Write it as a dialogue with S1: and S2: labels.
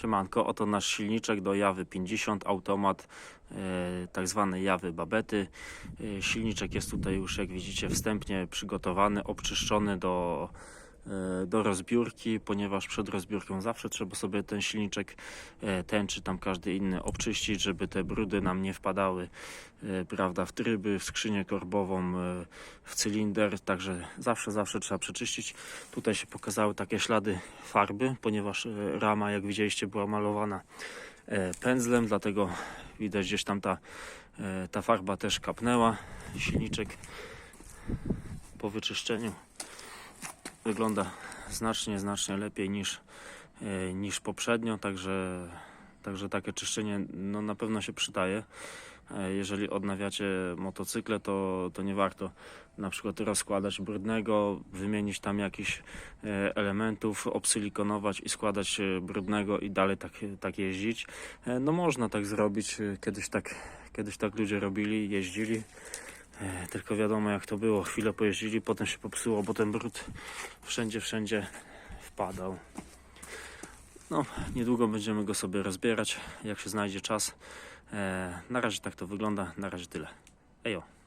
S1: Siemanko, oto nasz silniczek do Jawy 50, automat e, tak zwane Jawy Babety. E, silniczek jest tutaj już jak widzicie wstępnie przygotowany, obczyszczony do, do rozbiórki, ponieważ przed rozbiórką zawsze trzeba sobie ten silniczek, e, ten czy tam każdy inny obczyścić, żeby te brudy nam nie wpadały e, prawda, w tryby, w skrzynię korbową, e, w cylinder, także zawsze, zawsze trzeba przeczyścić. Tutaj się pokazały takie ślady farby, ponieważ e, rama, jak widzieliście, była malowana e, pędzlem, dlatego widać gdzieś tam ta, e, ta farba też kapnęła. Silniczek po wyczyszczeniu wygląda znacznie, znacznie lepiej niż, e, niż poprzednio, także, także takie czyszczenie no, na pewno się przydaje. E, Jeżeli odnawiacie motocykle, to, to nie warto na przykład rozkładać brudnego, wymienić tam jakichś e, elementów, obsilikonować i składać brudnego i dalej tak, tak jeździć. No można tak zrobić, kiedyś tak, kiedyś tak ludzie robili, jeździli. E, Tylko wiadomo jak to było, chwilę pojeździli, potem się popsuło, bo ten brud wszędzie, wszędzie wpadał. No, niedługo będziemy go sobie rozbierać, jak się znajdzie czas. E, na razie tak to wygląda, na razie tyle. Ejo.